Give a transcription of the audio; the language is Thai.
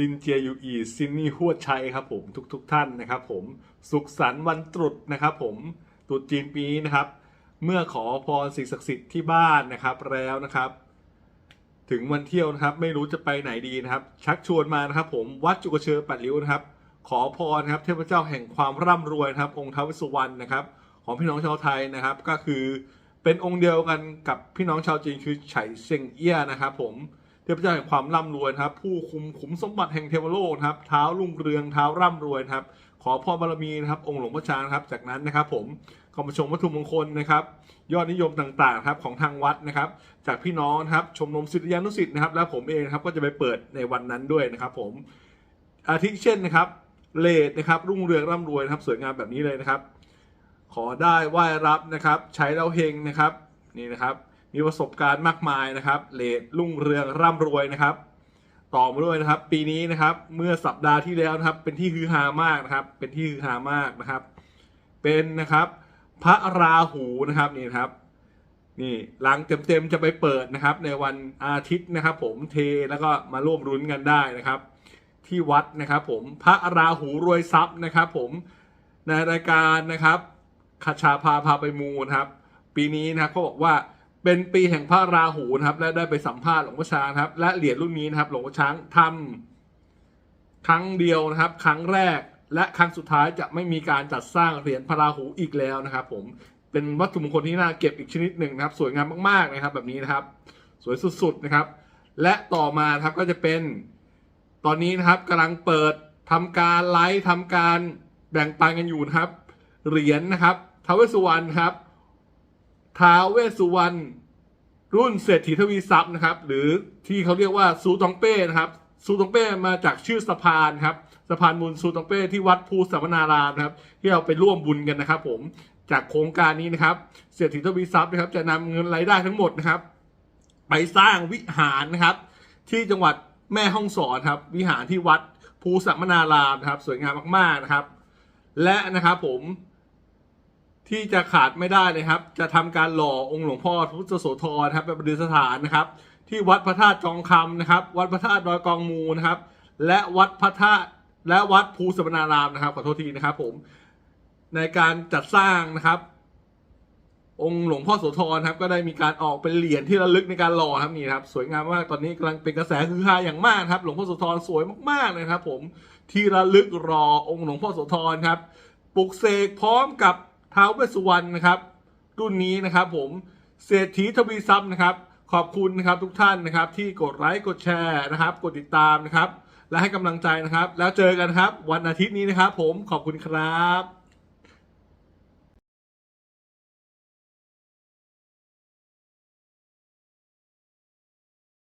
ซินเจียยูอีซินนี่ฮวดชัยครับผมทุกๆทท่านนะครับ ผมสุขสันต์วันตรุษนะครับ ผมตรุษจีนปีนี้นะครับ เมื่อขอพรสิ่งศักดิ์สิทธิ์ที่บ้านนะครับแล้วนะครับ ถึงวันเที่ยวนะครับ ไม่รู้จะไปไหนดีนะครับ ชักชวนมานะครับ ผมวัดจุกเชอปัดริ้วนะครับ ขอพรนะครับเทพเจ้าแห่งความร่ำรวยนะครับ องค์ท้าวสุวรรณนะครับ ของพี่น้องชาวไทยนะครับ ก็คือเป็นองค์เดียวกันกับพี่น้องชาวจีนคือไฉเซิงเอี้ยนะครับ ผม ทพเจ้าแห่งความร่ำรวยครับ ผู้คุมขุมสมบัติแห่งเทวโลกครับเท้ารุ่งเรืองเท้าร่ำรวยครับ ขอพรบารมีนะครับ องค์หลวงพ่อช้างครับ จากนั้นนะครับ ผมก็มาชมวัตถุมงคลนะครับ ยอดนิยมต่างๆครับของทางวัดนะครับ จากพี่น้องครับ ชมรมศิษยานุศิษย์นะครับ และผมเองครับก็จะไปเปิดในวันนั้นด้วยนะครับ ผมอาทิเช่นนะครับ เลดนะครับ รุ่งเรืองร่ำรวยนะครับ สวยงามแบบนี้เลยนะครับ ขอได้ไหว้รับนะครับ ใช้แล้วเฮงนะครับ นี่นะครับ มีประสบการณ์มากมายนะครับเลดรุ่งเรืองร่ำรวยนะครับ ต่อมาด้วยนะครับ ปีนี้นะครับเมื่อสัปดาห์ที่แล้วนะครับ เป็นที่ฮือฮามากนะครับ เป็นที่ฮือฮามากนะครับ เป็นนะครับ พระราหูนะครับนี่นครับนี่หลังเต็มๆจะไปเปิดนะครับ ในวันอาทิตย์นะครับ ผมเทแล้วก็มาร่วมรุ้นกันได้นะครับ ที่วัดนะครับ ผมพระราหูรวยทรัพย์นะครับ ผมในรายการนะครับคาชาพาพาไปมูนะครับ ปีนี้นะครับเขาบอกว่า เป็นปีแห่งพระราหูนะครับ และได้ไปสัมภาษณ์หลวงพ่อช้างครับ และเหรียญรุ่นนี้นะครับ หลวงพ่อช้างทำครั้งเดียวนะครับ ครั้งแรกและครั้งสุดท้ายจะไม่มีการจัดสร้างเหรียญพระราหูอีกแล้วนะครับ ผมเป็นวัตถุมงคลที่น่าเก็บอีกชนิดหนึ่งนะครับ สวยงามมากๆนะครับ แบบนี้นะครับ สวยสุดๆนะครับ และต่อมาครับก็จะเป็นตอนนี้นะครับกำลังเปิดทำการไลฟ์ทำการแบ่งปันกันอยู่นะครับ เหรียญนะครับทาวเวสุวรรณครับ ท้าเวสุวรรณรุ่นเศรษฐีทวีทรัพย์นะครับ หรือที่เขาเรียกว่าซูตองเป้นะครับซูตองเป้มาจากชื่อสะพานครับสะพานบุญซูตองเป้ที่วัดภูสามนารามนะครับ ที่เราไปร่วมบุญกันนะครับ ผมจากโครงการนี้นะครับ เศรษฐีทวีทรัพย์นะครับ จะนำเงินรายได้ทั้งหมดนะครับ ไปสร้างวิหารนะครับ ที่จังหวัดแม่ฮ่องสอนครับ วิหารที่วัดภูสัมมนารามนะครับ สวยงามมากๆนะครับ และนะครับผม ที่จะขาดไม่ได้เลยครับ จะทำการหล่อองค์หลวงพ่อพุทธโสธรนะครับเป็นประดิษฐานนะครับ ที่วัดพระธาตุจองคำนะครับ วัดพระธาตุดอยกองมูนะครับ และวัดพระธาตุและวัดภูสมนารามนะครับขอโทษทีนะครับ ผม ในการจัดสร้างนะครับ องค์หลวงพ่อโสธรครับ ก็ได้มีการออกเป็นเหรียญที่ระลึกในการหล่อครับนี่ครับ สวยงามมากตอนนี้กำลังเป็นกระแสคือฮาอย่างมากครับ หลวงพ่อโสธรสวยมากๆเลยครับ ผมที่ระลึกรอองค์หลวงพ่อโสธรครับปลุกเสกพร้อมกับ ท้าวเวสสุวรรณนะครับรุ่นนี้นะครับผมเศรษฐีทวีทรัพย์นะครับ ขอบคุณนะครับทุกท่านนะครับที่กดไลค์กดแชร์นะครับ กดติดตามนะครับ และให้กำลังใจนะครับ แล้วเจอกันครับ วันอาทิตย์นี้นะครับ ผมขอบคุณครับ